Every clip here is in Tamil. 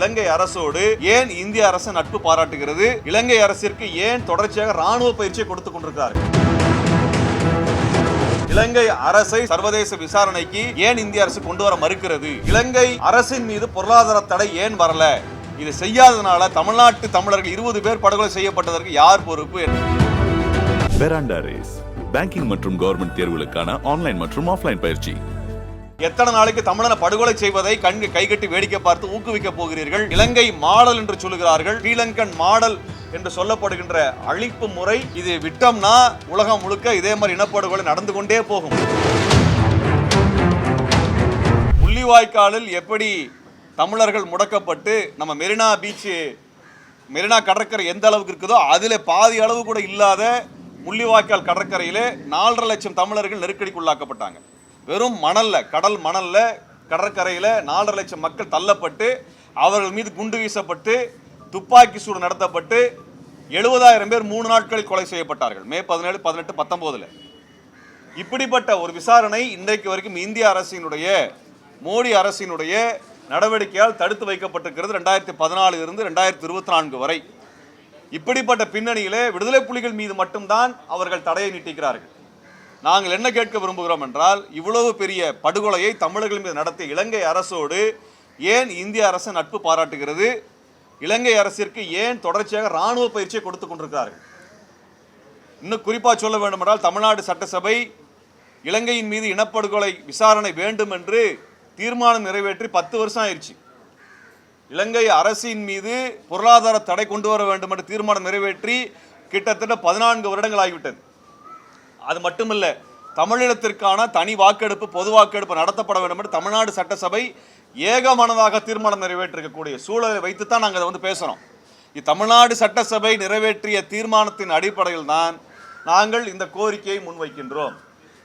இலங்கை அரசோடு ஏன் இந்திய அரசு நட்பு பாராட்டுகிறது? இலங்கை அரசிற்கு ஏன் தொடர்ச்சியாக ராணுவ பயிற்சியை கொடுத்து கொண்டிருக்கிறார்கள் இலங்கை அரசை சர்வதேச விசாரணைக்கு ஏன் இந்திய அரசு கொண்டு வர மறுக்கிறது? இலங்கை அரசின் மீது பொருளாதார தடை ஏன் வரல? இது செய்யாதனால தமிழ்நாட்டு தமிழர்கள் இருபது பேர் படுகொலை செய்யப்பட்டதற்கு யார் பொறுப்பு பேராண்டா ரேஸ் பேங்கிங் மற்றும் கவர்மெண்ட் தேர்வுகளுக்கான ஆன்லைன் மற்றும் ஆஃப்லைன் பயிற்சி. எத்தனை நாளைக்கு தமிழனை படுகொலை செய்வதை கண்கு கைகட்டி வேடிக்கை பார்த்து ஊக்குவிக்க போகிறீர்கள்? இலங்கை மாடல் என்று சொல்லுகிறார்கள். ஸ்ரீலங்கன் மாடல் என்று சொல்லப்படுகின்ற அழிப்பு முறை இது விட்டோம்னா உலகம் முழுக்க இதே மாதிரி இனப்படுகொலை நடந்து கொண்டே போகும். முள்ளிவாய்க்காலில் எப்படி தமிழர்கள் முடக்கப்பட்டு நம்ம மெரினா பீச்சு மெரினா கடற்கரை எந்த அளவுக்கு இருக்குதோ அதில் பாதி அளவு கூட இல்லாத முள்ளிவாய்க்கால் கடற்கரையிலே நாலரை லட்சம் தமிழர்கள் நெருக்கடிக்குள்ளாக்கப்பட்டாங்க. வெறும் மணலில் கடல் மணலில் கடற்கரையில் நாலரை லட்சம் மக்கள் தள்ளப்பட்டு அவர்கள் மீது குண்டு வீசப்பட்டு துப்பாக்கி சூடு நடத்தப்பட்டு எழுபதாயிரம் பேர் மூணு நாட்களில் கொலை செய்யப்பட்டார்கள். மே பதினேழு பதினெட்டு பத்தொம்போதில். இப்படிப்பட்ட ஒரு விசாரணை இன்றைக்கு வரைக்கும் இந்திய அரசினுடைய மோடி அரசினுடைய நடவடிக்கையால் தடுத்து வைக்கப்பட்டிருக்கிறது ரெண்டாயிரத்தி பதினாலு இருந்து ரெண்டாயிரத்தி இருபத்தி நான்கு வரை. இப்படிப்பட்ட பின்னணியிலே விடுதலை புலிகள் மீது மட்டும்தான் அவர்கள் தடையை நீட்டிக்கிறார்கள். நாங்கள் என்ன கேட்க விரும்புகிறோம் என்றால் இவ்வளவு பெரிய படுகொலையை தமிழர்கள் மீது நடத்திய இலங்கை அரசோடு ஏன் இந்திய அரசு நட்பு பாராட்டுகிறது? இலங்கை அரசிற்கு ஏன் தொடர்ச்சியாக ராணுவ பயிற்சியை கொடுத்து கொண்டிருக்கிறார்கள்? இன்னும் குறிப்பாக சொல்ல வேண்டுமென்றால் தமிழ்நாடு சட்டசபை இலங்கையின் மீது இனப்படுகொலை விசாரணை வேண்டும் என்று தீர்மானம் நிறைவேற்றி பத்து வருஷம் ஆயிடுச்சு. இலங்கை அரசின் மீது பொருளாதார தடை கொண்டு வர வேண்டும் என்று தீர்மானம் நிறைவேற்றி கிட்டத்தட்ட பதினான்கு வருடங்கள் ஆகிவிட்டது. அது மட்டுமல்ல தமிழினத்திற்கான தனி வாக்கெடுப்பு பொது வாக்கெடுப்பு நடத்தப்பட வேண்டும் என்று தமிழ்நாடு சட்டசபை ஏகமனதாக தீர்மானம் நிறைவேற்றிருக்கக்கூடிய சூழலை வைத்து தான் நாங்கள் அதை வந்து பேசுகிறோம் இது தமிழ்நாடு சட்டசபை நிறைவேற்றிய தீர்மானத்தின் அடிப்படையில் தான் நாங்கள் இந்த கோரிக்கையை முன்வைக்கின்றோம்.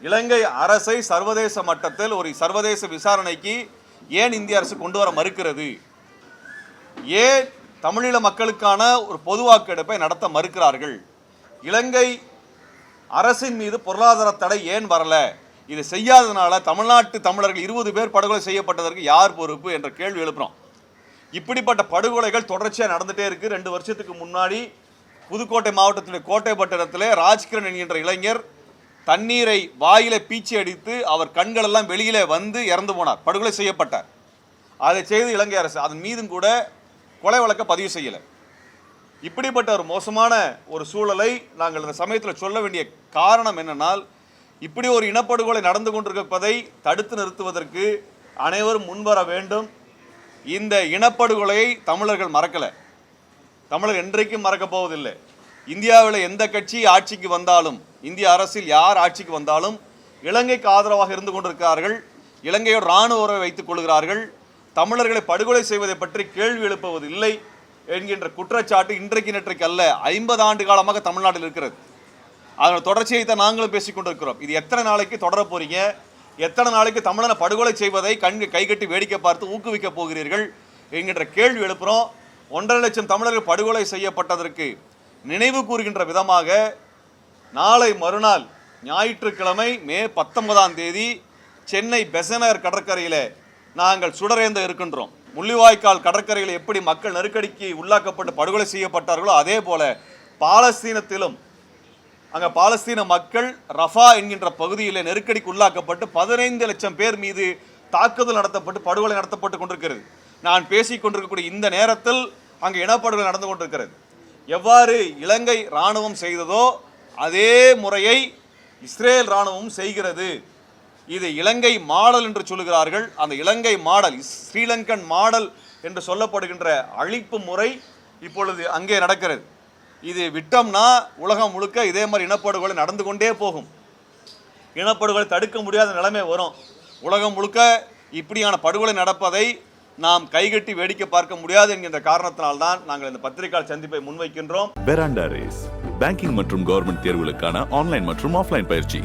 இலங்கை அரசை சர்வதேச மட்டத்தில் ஒரு சர்வதேச விசாரணைக்கு ஏன் இந்திய அரசு கொண்டு வர மறுக்கிறது? ஏன் தமிழீழ மக்களுக்கான ஒரு பொது வாக்கெடுப்பை நடத்த மறுக்கிறார்கள்? இலங்கை அரசின் மீது பொருளாதார தடை ஏன் வரல? இது செய்யாததுனால தமிழ்நாட்டு தமிழர்கள் இருபது பேர் படுகொலை செய்யப்பட்டதற்கு யார் பொறுப்பு என்ற கேள்வி எழுப்புறோம். இப்படிப்பட்ட படுகொலைகள் தொடர்ச்சியாக நடந்துட்டே இருக்கு. ரெண்டு வருஷத்துக்கு முன்னாடி புதுக்கோட்டை மாவட்டத்தினுடைய கோட்டைப்பட்டினத்தில் ராஜ்கிரண் என்கின்ற இளைஞர் தண்ணீரை வாயில பீச்சி அடித்து அவர் கண்களெல்லாம் வெளியிலே வந்து இறந்து போனார். படுகொலை செய்யப்பட்டார். அதை செய்து இலங்கை அரசு அதன் மீதும் கூட கொலை வழக்க பதிவு செய்யலை. இப்படிப்பட்ட ஒரு மோசமான ஒரு சூழலை நாங்கள் இந்த சமயத்தில் சொல்ல வேண்டிய காரணம் என்னென்னால் இப்படி ஒரு இனப்படுகொலை நடந்து கொண்டிருப்பதை தடுத்து நிறுத்துவதற்கு அனைவரும் முன்வர வேண்டும். இந்த இனப்படுகொலையை தமிழர்கள் மறக்கலை. தமிழர் என்றைக்கும் மறக்கப் போவதில்லை. இந்தியாவில் எந்த கட்சி ஆட்சிக்கு வந்தாலும் இந்திய அரசில் யார் ஆட்சிக்கு வந்தாலும் இலங்கைக்கு ஆதரவாக இருந்து கொண்டிருக்கிறார்கள் இலங்கையோட இராணுவ உறவை வைத்துக் கொள்கிறார்கள் தமிழர்களை படுகொலை செய்வதை பற்றி கேள்வி எழுப்புவதில்லை. என்கின்ற குற்றச்சாட்டு இன்றைக்கு நேற்றைக்கு அல்ல ஐம்பது ஆண்டு காலமாக தமிழ்நாட்டில் இருக்கிறது. அதோட தொடர்ச்சியை தான் நாங்களும் பேசிக்கொண்டிருக்கிறோம் இது எத்தனை நாளைக்கு தொடர போறீங்க? எத்தனை நாளைக்கு தமிழனை படுகொலை செய்வதை கண்கு கைகட்டி வேடிக்கை பார்த்து ஊக்குவிக்க போகிறீர்கள் என்கின்ற கேள்வி எழுப்புறோம். ஒன்றரை லட்சம் தமிழர்கள் படுகொலை செய்யப்பட்டதற்கு நினைவு கூறுகின்ற விதமாக நாளை மறுநாள் ஞாயிற்றுக்கிழமை மே பத்தொன்பதாம் தேதி சென்னை பெசனர் கடற்கரையில் நாங்கள் சுடரேந்த இருக்கின்றோம். முள்ளிவாய்க்கால் கடற்கரையில் எப்படி மக்கள் நெருக்கடிக்கு உள்ளாக்கப்பட்டு படுகொலை செய்யப்பட்டார்களோ அதே போல பாலஸ்தீனத்திலும் அங்கே பாலஸ்தீன மக்கள் ரஃபா என்கின்ற பகுதியில் நெருக்கடிக்கு உள்ளாக்கப்பட்டு பதினைந்து லட்சம் பேர் மீது தாக்குதல் நடத்தப்பட்டு படுகொலை நடத்தப்பட்டு கொண்டிருக்கிறது. நான் பேசிக் கொண்டிருக்கக்கூடிய இந்த நேரத்தில் அங்கே இனப்படுகொலை நடந்து கொண்டிருக்கிறது. எவ்வாறு இலங்கை இராணுவம் செய்ததோ அதே முறையை இஸ்ரேல் இராணுவம் செய்கிறது. இது இலங்கை மாடல் என்று சொல்லுகிறார்கள். அந்த இலங்கை மாடல் ஸ்ரீலங்கன் மாடல் என்று சொல்லப்படுகின்ற அழிப்பு முறை இப்பொழுது அங்கே நடக்கிறது. இது விட்டோம்னா உலகம் முழுக்க இதே மாதிரி இனப்படுகொலை நடந்து கொண்டே போகும். இனப்படுகொலை தடுக்க முடியாத நிலைமை வரும். உலகம் முழுக்க இப்படியான படுகொலை நடப்பதை நாம் கைகட்டி வேடிக்கை பார்க்க முடியாது என்கின்ற காரணத்தினால்தான் நாங்கள் இந்த பத்திரிகையாளர் சந்திப்பை முன்வைக்கின்றோம். பெராண்டா ரேஸ் பேங்கிங் மற்றும் கவர்மெண்ட் தேர்வுகளுக்கான ஆன்லைன் மற்றும் ஆஃப்லைன் பயிற்சி.